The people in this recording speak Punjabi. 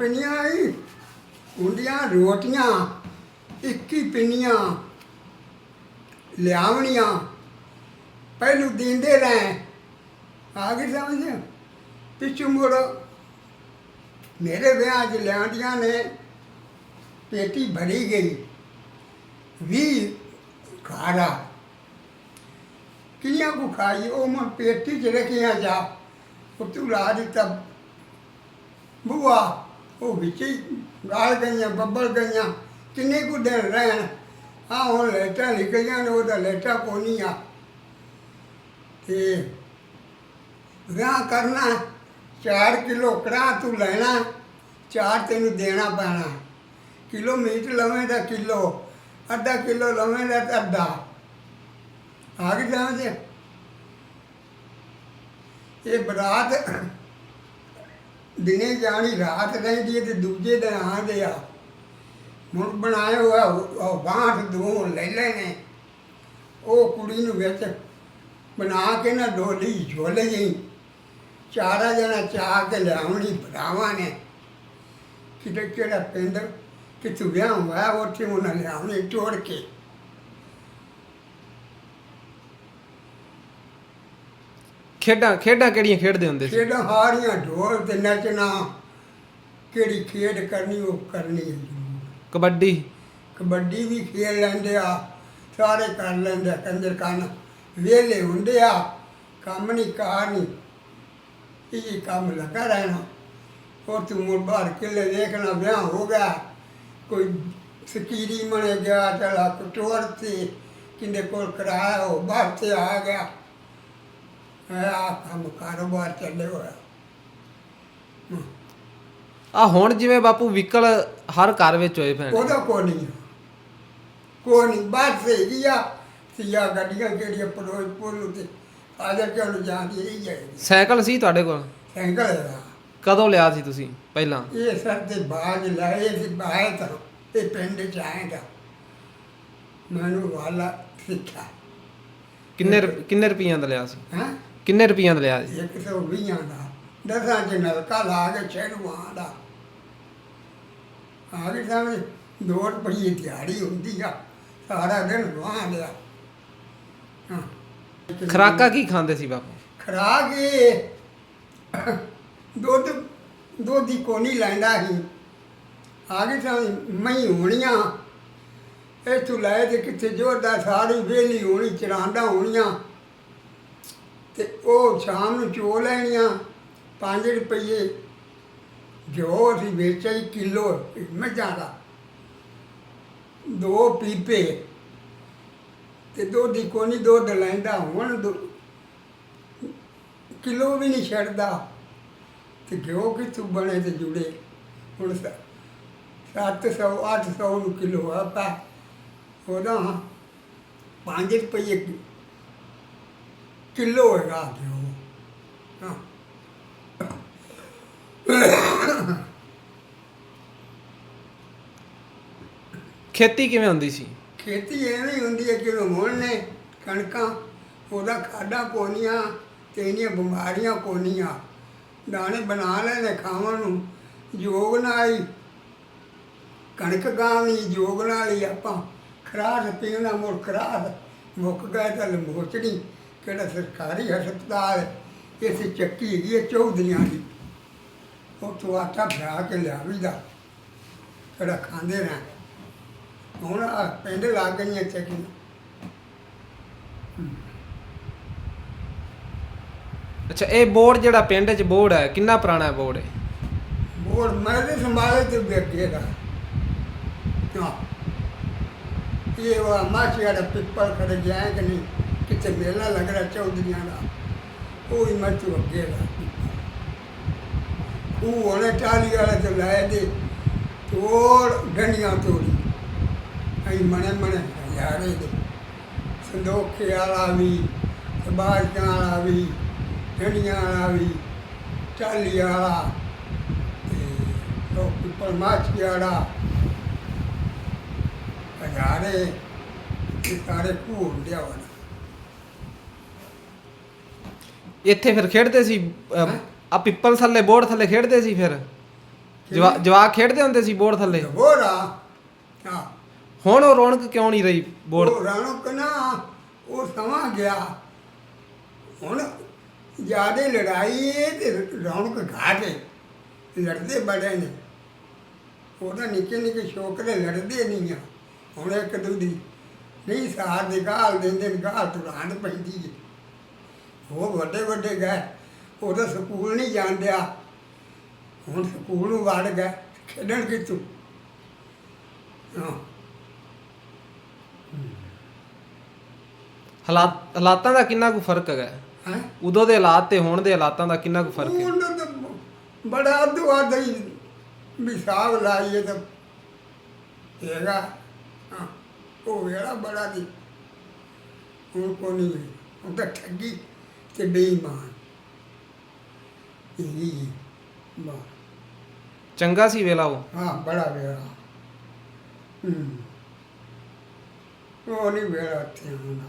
ਪਿੰਨੀਆਂ ਹੀ ਹੁੰਦੀਆਂ ਰੋਟੀਆਂ 21 ਪਿੰਨੀਆਂ ਲਿਆਵਣੀਆਂ। ਪਹਿਲੂ ਦਿੰਦੇ ਰਹੇ। ਆ ਗਈ ਸਮਝ? ਪਿੱਛੋਂ ਮੁੜ ਮੇਰੇ ਵਿਆਹ 'ਚ ਲਿਆਂਦੀਆਂ ਨੇ, ਪੇਟੀ ਭਰੀ ਗਈ। ਵੀ ਖਾਰਾ ਕਿੰਨੀਆਂ ਕੋ ਖਾਈ? ਉਹ ਮੈਂ ਪੇਟੀ 'ਚ ਰੱਖੀਆਂ ਜਾ। ਉਹ ਤੂੰ ਲਾ ਦਿੱਤਾ। ਬੁਆ ਉਹ ਵਿੱਚ ਹੀ ਗਾਲ ਗਈਆਂ, ਬੱਬਲ ਗਈਆਂ, ਕਿੰਨੇ ਕੁ ਦਿਨ ਰਹਿਣ। ਆ ਹੁਣ ਲੈਟਾਂ ਨਿਕਲੀਆਂ ਨੇ, ਉਹਦਾ ਲੈਟਾ ਕੋਨੀ ਆ। ਤੇ ਵਿਆਹ ਕਰਨਾ 4 ਕਿਲੋ ਕੜਾ ਤੂੰ ਲੈਣਾ, ਚਾਰ ਤੈਨੂੰ ਦੇਣਾ ਪੈਣਾ। ਕਿਲੋ ਮੀਟ ਲਵੇਂ ਦਾ ਕਿਲੋ, ਅੱਧਾ ਕਿਲੋ ਲਵੇਂ ਦਾ ਅੱਧਾ। ਆ ਗਈ ਸਮਝ ਇਹ ਬਰਾਤ ਦਿਨੇ ਜਾਣੀ, ਰਾਤ ਰਹਿੰਦੀ ਹੈ ਤੇ ਦੂਜੇ ਦਿਨ ਆਉਂਦੇ ਆ। ਹੁਣ ਬਣਾਇਆ ਹੋਇਆ ਉਹ ਬਾਂਠ ਦੋ ਲੈ ਲੈ ਨੇ ਉਹ ਕੁੜੀ ਨੂੰ ਵਿੱਚ ਬਣਾ ਕੇ ਨਾ ਡੋਲੀ ਝੋਲੇ ਗਈ ਚਾਰਾ ਜਣਾ ਚਾਹ ਕੇ ਲਿਆਉਣੀ ਭਰਾਵਾਂ ਨੇ। ਕਿਤੇ ਕਿਹੜਾ ਪਿੰਡ ਕਿਤੇ ਵਿਆਹ ਹੋਇਆ, ਉੱਥੇ ਉਹਨਾਂ ਲਿਆਉਣੀ ਤੋੜ ਕੇ। ਖੇਡਾਂ ਖੇਡਾਂ ਕਿਹੜੀਆਂ ਖੇਡਦੇ ਹੁੰਦੇ ਸੀ? ਖੇਡਾਂ ਹਾਰੀਆਂ ਢੋਲ ਤੇ ਨੱਚਣਾ। ਕਿਹੜੀ ਖੇਡ ਕਰਨੀ ਉਹ ਕਰਨੀ ਹੈ। ਕਬੱਡੀ? ਕਬੱਡੀ ਵੀ ਖੇਡ ਲੈਂਦੇ ਆ ਸਾਰੇ ਕਰ ਲੈਂਦੇ ਆ ਕੰਜਰ ਕੰਨ। ਵਿਹਲੇ ਹੁੰਦੇ ਆ ਕੰਮ ਨਹੀਂ ਕਾਰ ਨਹੀਂ ਇਹ ਕੰਮ ਲੱਗਾ ਰਹਿਣਾ। ਉਹ ਤੂੰ ਮੁੜ ਬਾਹਰ ਕਿਲੇ ਦੇਖਣਾ ਵਿਆਹ ਹੋ ਗਿਆ। ਕੋਈ ਸਕੀਰੀ ਮਣੇ ਗਿਆ ਚਲਾ ਕਟੋਰ ਤੇ ਕਿੰਦੇ ਕੋਲ ਕਰਾਇਆ ਉਹ ਬਾਹਰ ਤੇ ਆ ਗਿਆ। ਆ ਕੰਮ ਕਾਰੋਬਾਰ ਚੱਲੇ ਹੋਇਆ। ਆ ਹੁਣ ਜਿਵੇਂ ਬਾਪੂ ਵਿਕਲ ਹਰ ਘਰ ਵਿੱਚ ਹੋਏ ਪੈਣ ਉਹਦਾ ਕੋ ਨਹੀਂ ਕੋ ਨਹੀਂ ਬਾਤ ਸੇ ਗਿਆ ਸਿਆ ਗੱਡੀਆਂ ਕਿਹੜੀਆਂ ਪਰੋਜ ਪੁੱਲ ਤੇ ਆਜਾ ਕਿ ਉਹਨੂੰ ਜਾਂਦੀ ਹੀ ਜਾਏਗੀ ਸਾਈਕਲ ਸੀ ਤੁਹਾਡੇ ਕੋਲ? ਸਾਈਕਲ ਦਾ ਕਦੋਂ ਲਿਆ ਸੀ ਤੁਸੀਂ ਪਹਿਲਾਂ? ਇਹ ਸਰ ਤੇ ਬਾਜ ਲਾਏ ਸੀ ਬਾਹਰ ਤਾਂ ਇਹ ਪਿੰਡ ਚ ਆਏਗਾ। ਮੈਨੂੰ ਵਾਲਾ ਸਿੱਖਿਆ। ਕਿੰਨੇ ਕਿੰਨੇ ਰੁਪਈਆਂ ਦਾ ਲਿਆ ਸੀ? ਹਾਂ? ਕਿੰਨੇ ਰੁਪਈਆਂ ਦਾ ਲਿਆ ਸੀ? ਇੱਕ ਸੌ ਵੀਹਾਂ ਦਾ। ਦਸਾਂ ਚ ਨਲਕਾ ਲਾ ਕੇ ਛੇੜੂਆਂ ਦਾ। ਆ ਗਈ ਸਮਝ ਦੋ ਰੁਪਈਏ ਦਿਹਾੜੀ ਹੁੰਦੀ ਆ। ਸਾਰਾ ਦਿਨ ਵਾਹ ਲਿਆ। ਹਾਂ। ਖਰਾਕਾ ਕੀ ਖਾਂਦੇ ਸੀ ਬਾਪੂ? ਖਰਾਕ ਇਹ ਦੁੱਧ ਦੁੱਧ ਦੀ ਕੋਨੀ ਲੈਂਦਾ ਸੀ। ਆ ਗਈ ਸਮਝ ਮਈ ਹੋਣੀਆਂ। ਇਹ ਤੂੰ ਲੈ ਤੇ ਕਿੱਥੇ ਜੋਰਦਾ ਸਾਰੀ ਵੇਲੀ ਹੋਣੀ ਚਰਾਂਦਾ ਹੋਣੀਆਂ। ਤੇ ਉਹ ਸ਼ਾਮ ਨੂੰ ਚੋ ਲੈਣੀਆਂ 5 ਰੁਪਏ ਜੋ ਅਸੀਂ ਵੇਚਿਆ ਹੀ ਕਿਲੋ ਮੱਝਾਂ ਦਾ ਦੋ ਪੀਪੇ। ਤੇ ਦੁੱਧ ਦੀ ਕੋਨੀ ਦੁੱਧ ਲੈਂਦਾ, ਹੁਣ ਦੁ- ਕਿਲੋ ਵੀ ਨਹੀਂ ਛੱਡਦਾ। ਤੇ ਘਿਓ ਕਿਥੋਂ ਬਣੇ ਤੇ ਜੁੜੇ? ਹੁਣ 700 800 ਨੂੰ ਕਿਲੋ ਆਪਾਂ ਉਹਦਾ 5 ਰੁਪਏ ਕਿ- ਕਿਲੋ ਹੈਗਾ ਹਾਂ ਖੇਤੀ ਕਿਵੇਂ ਹੁੰਦੀ ਸੀ? ਖੇਤੀ ਐਵੇਂ ਹੀ ਹੁੰਦੀ ਹੈ ਕਿ ਹੁਣ ਨੇ ਕਣਕਾਂ ਉਹਦਾ ਖਾਡਾ ਕੋਨੀਆਂ ਤੇ ਇਹਨੀਆਂ ਬਿਮਾਰੀਆਂ ਕੋਨੀਆਂ ਦਾਣੇ ਬਣਾ ਲੈਣੇ ਖਾਣ ਨੂੰ ਯੋਗ ਨਾਲ ਕਣਕ ਯੋਗ ਨਾਲ ਹੀ ਆਪਾਂ ਖਰਾਸ ਪੀਣਾ ਮੁੜ ਖਰਾਸ ਮੁੱਕ ਗਏ ਤਾਂ ਲੰਬੋਚੜੀ। ਕਿਹੜਾ ਸਰਕਾਰੀ ਹਸਪਤਾਲ ਹੈ, ਇੱਥੇ ਚੱਕੀ ਹੈਗੀ ਹੈ ਚੌਧਰੀਆਂ ਦੀ। ਉੱਥੋਂ ਆਟਾ ਭਰਾ ਕੇ ਲਿਆਵੀਦਾ। ਕਿਹੜਾ ਖਾਂਦੇ ਰਹਿ ਹੁਣ ਆਹ ਪਿੰਡ ਲੱਗ ਗਈਆਂ ਚੱਕੀਆਂ। ਅੱਛਾ ਇਹ ਬੋਰਡ ਜਿਹੜਾ ਪਿੰਡ 'ਚ ਬੋਰਡ ਹੈ ਕਿੰਨਾ ਪੁਰਾਣਾ ਬੋਰਡ ਹੈ? ਬੋਰ ਮੈਂ ਤੇ ਸੰਭਾਲੇ ਤੇ ਵੇਖੇਗਾ ਹਾਂ। ਇਹ ਵਾ ਮਾਛੀਆ ਦਾ ਪਿੱਪਲ ਖੜ ਜਾਏ ਕਿ ਨਹੀਂ? ਕਿਤੇ ਮੇਲਾ ਲੱਗ ਚੌਧਰੀਆਂ ਦਾ ਉਹ ਹੀ ਮਰਚੂ ਅੱਗੇ ਦਾ ਉਹ ਉਹਨੇ ਟਾਲੀ ਵਾਲੇ ਤੇ ਲਾਏ ਦੇ ਤੋੜ ਡੰਡੀਆਂ ਤੋੜੀ। ਅਸੀਂ ਮਣੇ ਮਣੇ ਯਾਰੇ ਦੇ। ਸੰਦੋਖੇ ਵਾਲਾ ਵੀ ਸਬਾਜਾਂ ਵਾਲਾ ਵੀ ਗੰਡੀਆਂ ਵਾਲਾ ਵੀ ਟਾਲੀ ਵਾਲਾ ਤੇ ਲੋਕ ਪਿੱਪਲ ਮਾਛੀ ਵਾਲਾ। ਹਜ਼ਾਰੇ ਸਾਰੇ ਘੂਰ ਲਿਆ ਇੱਥੇ ਫਿਰ ਖੇਡਦੇ ਸੀ ਅਹ, ਆ ਪਿੱਪਲ ਥੱਲੇ ਬੋਰਡ ਥੱਲੇ ਖੇਡਦੇ ਸੀ ਫਿਰ। ਜਵਾ ਜਵਾਕ ਖੇਡਦੇ ਹੁੰਦੇ ਸੀ ਬੋਰਡ ਥੱਲੇ। ਹੋਰ ਆ? ਹਾਂ ਹੁਣ ਉਹ ਰੌਣਕ ਕਿਉਂ ਨਹੀਂ ਰਹੀ ਬੋਰਡ ਰੌਣਕ ਨਾ ਉਹ ਸਮਾਂ ਗਿਆ। ਹੁਣ ਜਿਆਦੇ ਲੜਾਈ ਹੈ ਤੇ ਰੌਣਕ ਘਾਟ ਲੜਦੇ ਬੜੇ ਨੇ। ਉਹਦਾ ਨਿੱਕੇ ਨਿੱਕੇ ਛੋਕਰੇ ਲੜਦੇ ਨਹੀਂ ਆ। ਹੁਣ ਇੱਕ ਦੂਜੀ ਨਹੀਂ ਸਾਰ ਦੇ ਗਾਲ ਦਿੰਦੇ ਨੇ ਗਾਲ ਤੁਰਾਂਦ ਪੈਂਦੀ ਹੈ ਉਹ ਵੱਡੇ ਵੱਡੇ ਗਏ ਉਹਦਾ ਸਕੂਲ ਨਹੀਂ ਜਾਂਦਿਆ ਹੁਣ ਸਕੂਲ ਨੂੰ ਵੜ ਗਏ ਖੇਡਣ ਕਿੱਥੋਂ? ਹਾਂ। ਹਾਲਾਤ ਹਾਲਾਤਾਂ ਦਾ ਕਿੰਨਾ ਕੁ ਫ਼ਰਕ ਹੈਗਾ? ਹੈ? ਉਦੋਂ ਦੇ ਹਾਲਾਤ ਤੇ ਹੁਣ ਦੇ ਹਾਲਾਤਾਂ ਦਾ ਕਿੰਨਾ ਕੁ ਫ਼ਰਕ ਹੈ? ਉਹਨਾਂ ਦਾ ਬੜਾ ਦੁਆ ਦਈ ਸਾਗ ਲਾਈਏ ਤਾਂ ਹੈਗਾ। ਹਾਂ ਉਹ ਵੇਲਾ ਬੜਾ ਦੀ। ਹੁਣ ਕੋ ਨਹੀਂ ਉਹ ਤਾਂ ਠੱਗੀ। ਤੇ ਬੇਈਮਾਨ ਇਹ ਬਾ ਚੰਗਾ ਸੀ ਵੇਲਾ ਉਹ। ਹਾਂ ਬੜਾ ਵੇਲਾ। ਹੂੰ। ਉਹ ਨਹੀਂ ਵੇਲਾ ਇੱਥੇ ਆਉਂਦਾ।